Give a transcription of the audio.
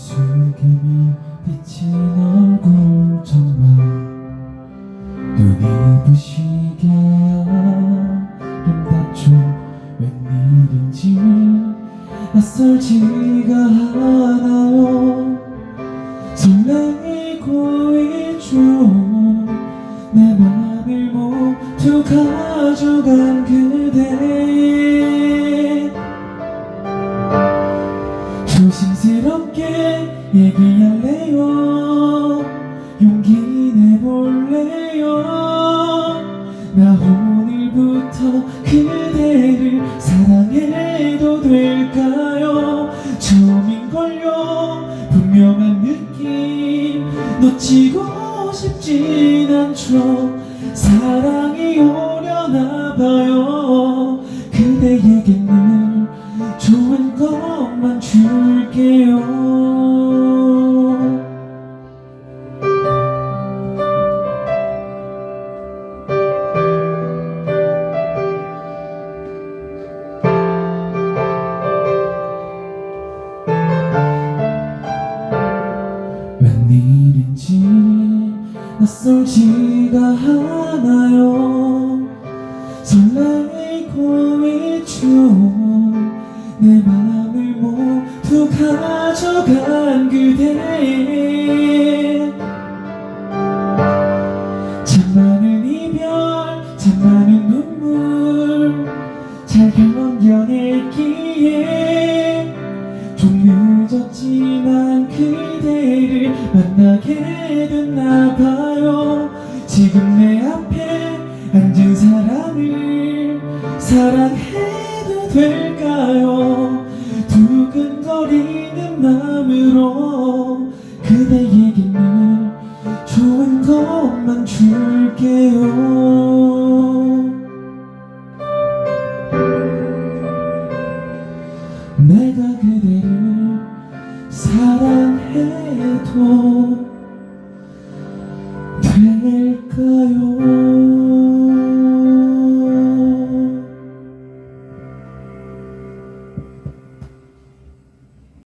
숙이며 비친 얼굴 정말 눈이 부시게 아름답죠. 웬일인지 낯설지가 않아요. 설레이고 있죠 내 맘을 모두 가져간 그대. 조심스럽게 얘기할래요. 용기 내볼래요. 나 오늘부터 그대를 사랑해도 될까요? 처음인걸요. 분명한 느낌 놓치고 싶진 않죠. 사랑이 오려나 봐요 낯설지가 않아요? 설레고 있죠 내 맘을 모두 가져간 그대 참 많은 견뎌냈기에 좀 늦었지만 그대를 만나게 됐나 봐요. 지금 내 앞에 앉은 사람을 사랑해도 될까요? 두근거리는 마음으로 그대에게 늘 좋은 것만 줄게요. 내가 그대를 사랑해도 될까요?